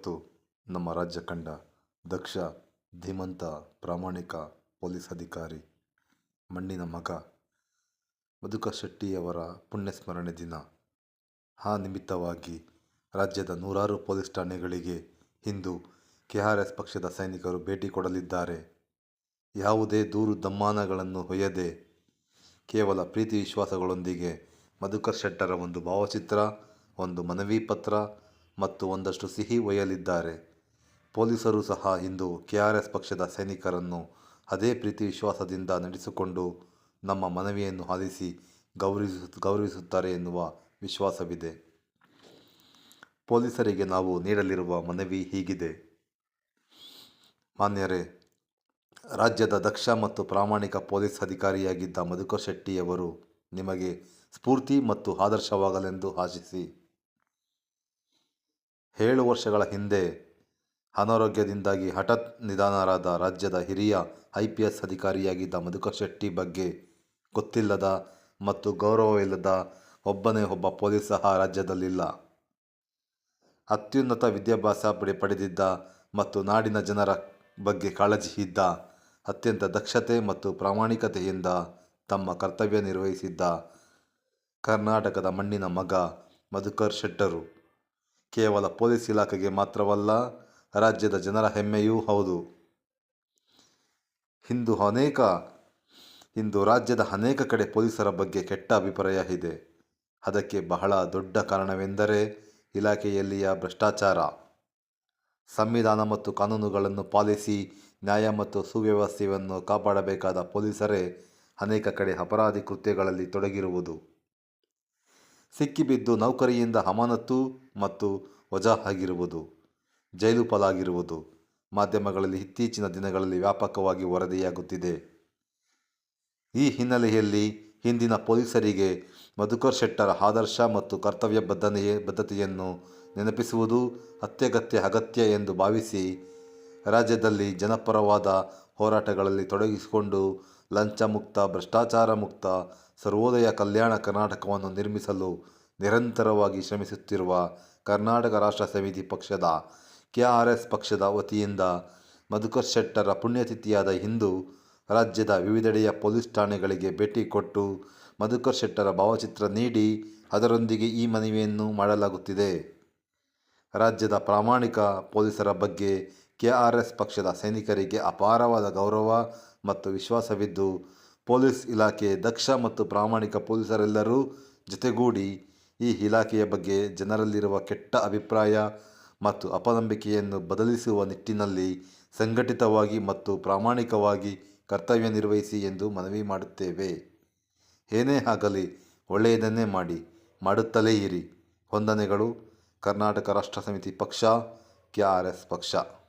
ಇವತ್ತು ನಮ್ಮ ರಾಜ್ಯ ಕಂಡ ದಕ್ಷ, ಧೀಮಂತ, ಪ್ರಾಮಾಣಿಕ ಪೊಲೀಸ್ ಅಧಿಕಾರಿ ಮಣ್ಣಿನ ಮಗ ಮಧುಕ ಶೆಟ್ಟಿಯವರ ಪುಣ್ಯಸ್ಮರಣೆ ದಿನ. ಆ ನಿಮಿತ್ತವಾಗಿ ರಾಜ್ಯದ ನೂರಾರು ಪೊಲೀಸ್ ಠಾಣೆಗಳಿಗೆ ಇಂದು ಕೆ ಆರ್ ಎಸ್ ಪಕ್ಷದ ಸೈನಿಕರು ಭೇಟಿ ಕೊಡಲಿದ್ದಾರೆ. ಯಾವುದೇ ದೂರು ದಮ್ಮಾನಗಳನ್ನು ಹೊಯ್ಯದೆ ಕೇವಲ ಪ್ರೀತಿ ವಿಶ್ವಾಸಗಳೊಂದಿಗೆ ಮಧುಕರ್ ಶೆಟ್ಟರ ಒಂದು ಭಾವಚಿತ್ರ, ಒಂದು ಮನವಿ ಪತ್ರ ಮತ್ತು ಒಂದಷ್ಟು ಸಿಹಿ ಒಯ್ಯಲಿದ್ದಾರೆ. ಪೊಲೀಸರು ಸಹ ಇಂದು ಕೆ ಆರ್ ಎಸ್ ಪಕ್ಷದ ಸೈನಿಕರನ್ನು ಅದೇ ಪ್ರೀತಿ ವಿಶ್ವಾಸದಿಂದ ನಡೆಸಿಕೊಂಡು ನಮ್ಮ ಮನವಿಯನ್ನು ಆಲಿಸಿ ಗೌರವಿಸು, ಗೌರವಿಸುತ್ತಾರೆ ಎನ್ನುವ ವಿಶ್ವಾಸವಿದೆ. ಪೊಲೀಸರಿಗೆ ನಾವು ನೀಡಲಿರುವ ಮನವಿ ಹೀಗಿದೆ. ಮಾನ್ಯರೇ, ರಾಜ್ಯದ ದಕ್ಷ ಮತ್ತು ಪ್ರಾಮಾಣಿಕ ಪೊಲೀಸ್ ಅಧಿಕಾರಿಯಾಗಿದ್ದ ಮಧುಕರ್ ಶೆಟ್ಟಿಯವರು ನಿಮಗೆ ಸ್ಫೂರ್ತಿ ಮತ್ತು ಆದರ್ಶವಾಗಲೆಂದು ಆಶಿಸಿ ಏಳು ವರ್ಷಗಳ ಹಿಂದೆ ಅನಾರೋಗ್ಯದಿಂದಾಗಿ ಹಠಾತ್ ನಿಧನರಾದ ರಾಜ್ಯದ ಹಿರಿಯ ಐ ಪಿ ಎಸ್ ಅಧಿಕಾರಿಯಾಗಿದ್ದ ಮಧುಕರ್ ಶೆಟ್ಟಿ ಬಗ್ಗೆ ಗೊತ್ತಿಲ್ಲದ ಮತ್ತು ಗೌರವವಿಲ್ಲದ ಒಬ್ಬನೇ ಒಬ್ಬ ಪೊಲೀಸ್ ಸಹ ರಾಜ್ಯದಲ್ಲಿಲ್ಲ. ಅತ್ಯುನ್ನತ ವಿದ್ಯಾಭ್ಯಾಸ ಪಡೆ ಪಡೆದಿದ್ದ ಮತ್ತು ನಾಡಿನ ಜನರ ಬಗ್ಗೆ ಕಾಳಜಿ ಇದ್ದ, ಅತ್ಯಂತ ದಕ್ಷತೆ ಮತ್ತು ಪ್ರಾಮಾಣಿಕತೆಯಿಂದ ತಮ್ಮ ಕರ್ತವ್ಯ ನಿರ್ವಹಿಸಿದ್ದ ಕರ್ನಾಟಕದ ಮಣ್ಣಿನ ಮಗ ಮಧುಕರ್ ಶೆಟ್ಟರು. ಕೇವಲ ಪೊಲೀಸ್ ಇಲಾಖೆಗೆ ಮಾತ್ರವಲ್ಲ, ರಾಜ್ಯದ ಜನರ ಹೆಮ್ಮೆಯೂ ಹೌದು. ಇಂದು ಅನೇಕ, ಇಂದು ರಾಜ್ಯದ ಅನೇಕ ಕಡೆ ಪೊಲೀಸರ ಬಗ್ಗೆ ಕೆಟ್ಟ ಅಭಿಪ್ರಾಯ ಇದೆ. ಅದಕ್ಕೆ ಬಹಳ ದೊಡ್ಡ ಕಾರಣವೆಂದರೆ ಇಲಾಖೆಯಲ್ಲಿಯ ಭ್ರಷ್ಟಾಚಾರ. ಸಂವಿಧಾನ ಮತ್ತು ಕಾನೂನುಗಳನ್ನು ಪಾಲಿಸಿ ನ್ಯಾಯ ಮತ್ತು ಸುವ್ಯವಸ್ಥೆಯನ್ನು ಕಾಪಾಡಬೇಕಾದ ಪೊಲೀಸರೇ ಅನೇಕ ಕಡೆ ಅಪರಾಧಿ ಕೃತ್ಯಗಳಲ್ಲಿ ತೊಡಗಿರುವುದು. ಸಿಕ್ಕಿಬಿದ್ದು ನೌಕರಿಯಿಂದ ಅಮಾನತು ಮತ್ತು ವಜಾ ಆಗಿರುವುದು ಜೈಲು ಪಾಲಾಗಿರುವುದು ಮಾಧ್ಯಮಗಳಲ್ಲಿ ಇತ್ತೀಚಿನ ದಿನಗಳಲ್ಲಿ ವ್ಯಾಪಕವಾಗಿ ವರದಿಯಾಗುತ್ತಿದೆ. ಈ ಹಿನ್ನೆಲೆಯಲ್ಲಿ ಹಿಂದಿನ ಪೊಲೀಸರಿಗೆ ಮಧುಕರ್ ಶೆಟ್ಟರ ಆದರ್ಶ ಮತ್ತು ಕರ್ತವ್ಯ ಬದ್ಧನೆಯೇ, ಬದ್ಧತೆಯನ್ನು ನೆನಪಿಸುವುದು ಅತ್ಯಗತ್ಯ ಅಗತ್ಯ ಎಂದು ಭಾವಿಸಿ ರಾಜ್ಯದಲ್ಲಿ ಜನಪರವಾದ ಹೋರಾಟಗಳಲ್ಲಿ ತೊಡಗಿಸಿಕೊಂಡು ಲಂಚ ಮುಕ್ತ ಭ್ರಷ್ಟಾಚಾರ ಮುಕ್ತ ಸರ್ವೋದಯ ಕಲ್ಯಾಣ ಕರ್ನಾಟಕವನ್ನು ನಿರ್ಮಿಸಲು ನಿರಂತರವಾಗಿ ಶ್ರಮಿಸುತ್ತಿರುವ ಕರ್ನಾಟಕ ರಾಷ್ಟ್ರ ಸಮಿತಿ ಪಕ್ಷದ ಕೆ ಆರ್ ಎಸ್ ಪಕ್ಷದ ವತಿಯಿಂದ ಮಧುಕರ್ ಶೆಟ್ಟರ ಪುಣ್ಯತಿಥಿಯಾದ ಹಿಂದು ರಾಜ್ಯದ ವಿವಿಧೆಡೆಯ ಪೊಲೀಸ್ ಠಾಣೆಗಳಿಗೆ ಭೇಟಿ ಕೊಟ್ಟು ಮಧುಕರ್ ಶೆಟ್ಟರ ಭಾವಚಿತ್ರ ನೀಡಿ ಅದರೊಂದಿಗೆ ಈ ಮನವಿಯನ್ನು ಮಾಡಲಾಗುತ್ತಿದೆ. ರಾಜ್ಯದ ಪ್ರಾಮಾಣಿಕ ಪೊಲೀಸರ ಬಗ್ಗೆ ಕೆ ಆರ್ ಎಸ್ ಪಕ್ಷದ ಸೈನಿಕರಿಗೆ ಅಪಾರವಾದ ಗೌರವ ಮತ್ತು ವಿಶ್ವಾಸವಿದ್ದು, ಪೊಲೀಸ್ ಇಲಾಖೆ ದಕ್ಷ ಮತ್ತು ಪ್ರಾಮಾಣಿಕ ಪೊಲೀಸರೆಲ್ಲರೂ ಜೊತೆಗೂಡಿ ಈ ಇಲಾಖೆಯ ಬಗ್ಗೆ ಜನರಲ್ಲಿರುವ ಕೆಟ್ಟ ಅಭಿಪ್ರಾಯ ಮತ್ತು ಅಪನಂಬಿಕೆಯನ್ನು ಬದಲಿಸುವ ನಿಟ್ಟಿನಲ್ಲಿ ಸಂಘಟಿತವಾಗಿ ಮತ್ತು ಪ್ರಾಮಾಣಿಕವಾಗಿ ಕರ್ತವ್ಯ ನಿರ್ವಹಿಸಿ ಎಂದು ಮನವಿ ಮಾಡುತ್ತೇವೆ. ಏನೇ ಆಗಲಿ, ಒಳ್ಳೆಯದನ್ನೇ ಮಾಡಿ, ಮಾಡುತ್ತಲೇ ಇರಿ. ಹೊಂದನೆಗಳು ಕರ್ನಾಟಕ ರಾಷ್ಟ್ರ ಸಮಿತಿ ಪಕ್ಷ ಕೆ ಆರ್ ಎಸ್ ಪಕ್ಷ.